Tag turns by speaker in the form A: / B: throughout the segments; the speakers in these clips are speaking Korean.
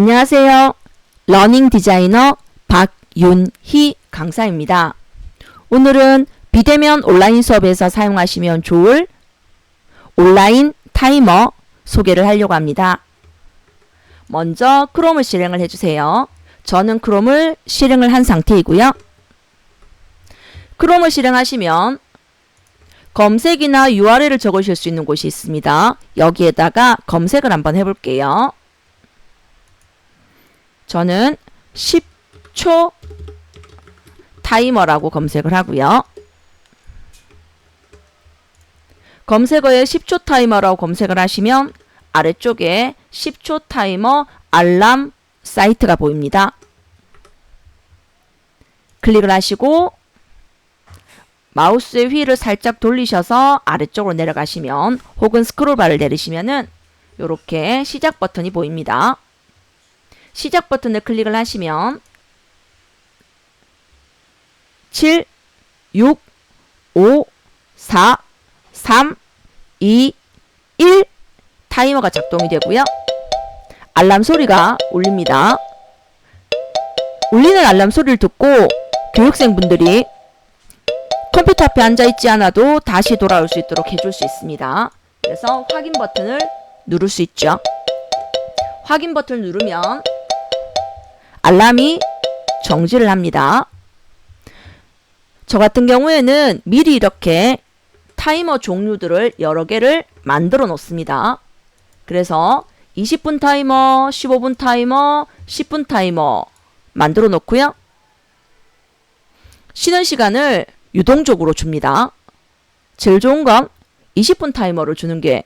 A: 안녕하세요. 러닝 디자이너 박윤희 강사입니다. 오늘은 비대면 온라인 수업에서 사용하시면 좋을 온라인 타이머 소개를 하려고 합니다. 먼저 크롬을 실행을 해주세요. 저는 크롬을 실행을 한 상태이고요. 크롬을 실행하시면 검색이나 URL을 적으실 수 있는 곳이 있습니다. 여기에다가 검색을 한번 해볼게요. 저는 10초 타이머라고 검색을 하고요. 검색어에 10초 타이머라고 검색을 하시면 아래쪽에 10초 타이머 알람 사이트가 보입니다. 클릭을 하시고 마우스의 휠을 살짝 돌리셔서 아래쪽으로 내려가시면 혹은 스크롤바를 내리시면은 이렇게 시작 버튼이 보입니다. 시작 버튼을 클릭을 하시면 7, 6, 5, 4, 3, 2, 1 타이머가 작동이 되고요. 알람 소리가 울립니다. 울리는 알람 소리를 듣고 교육생분들이 컴퓨터 앞에 앉아 있지 않아도 다시 돌아올 수 있도록 해줄 수 있습니다. 그래서 확인 버튼을 누를 수 있죠. 확인 버튼을 누르면 알람이 정지를 합니다. 저 같은 경우에는 미리 이렇게 타이머 종류들을 여러 개를 만들어 놓습니다. 그래서 20분 타이머, 15분 타이머, 10분 타이머 만들어 놓고요. 쉬는 시간을 유동적으로 줍니다. 제일 좋은 건 20분 타이머를 주는 게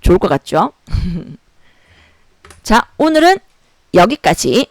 A: 좋을 것 같죠? 자, 오늘은 여기까지.